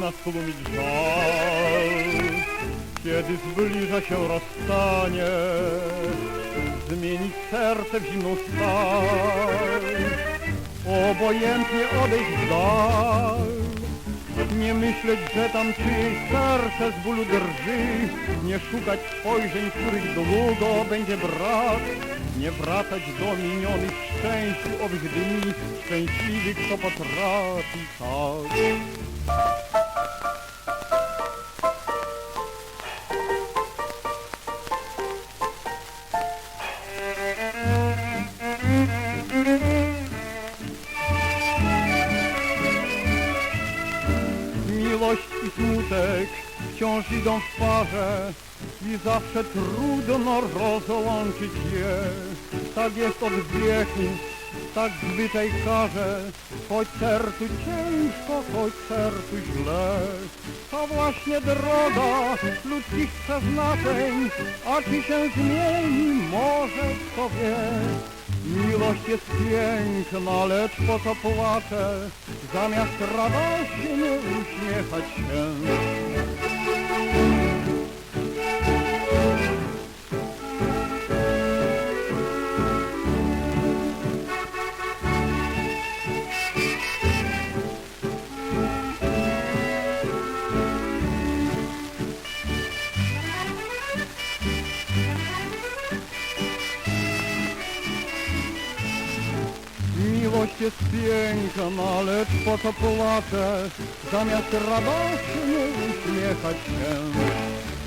nas tłumić żal. Kiedy zbliża się rozstanie, zmienić serce w zimną stal. Obojętnie odejść dal. Nie myśleć, że tam czyjeś serce z bólu drży Nie szukać spojrzeń, których długo będzie brak Nie wracać do minionych szczęściu owych dni Szczęśliwych, kto potrafi tak Miłość i smutek wciąż idą w parze i zawsze trudno rozłączyć je. Tak jest od wieków, tak zwyczaj każe, choć sercu ciężko, choć sercu źle. To właśnie droga ludzkich przeznaczeń, a czy się zmieni, może kto wie. Miłość jest piękna, lecz po co płaczę, zamiast radośnie uśmiechać się. Miłość jest piękna, lecz po co płaczę, zamiast radośnie uśmiechać się.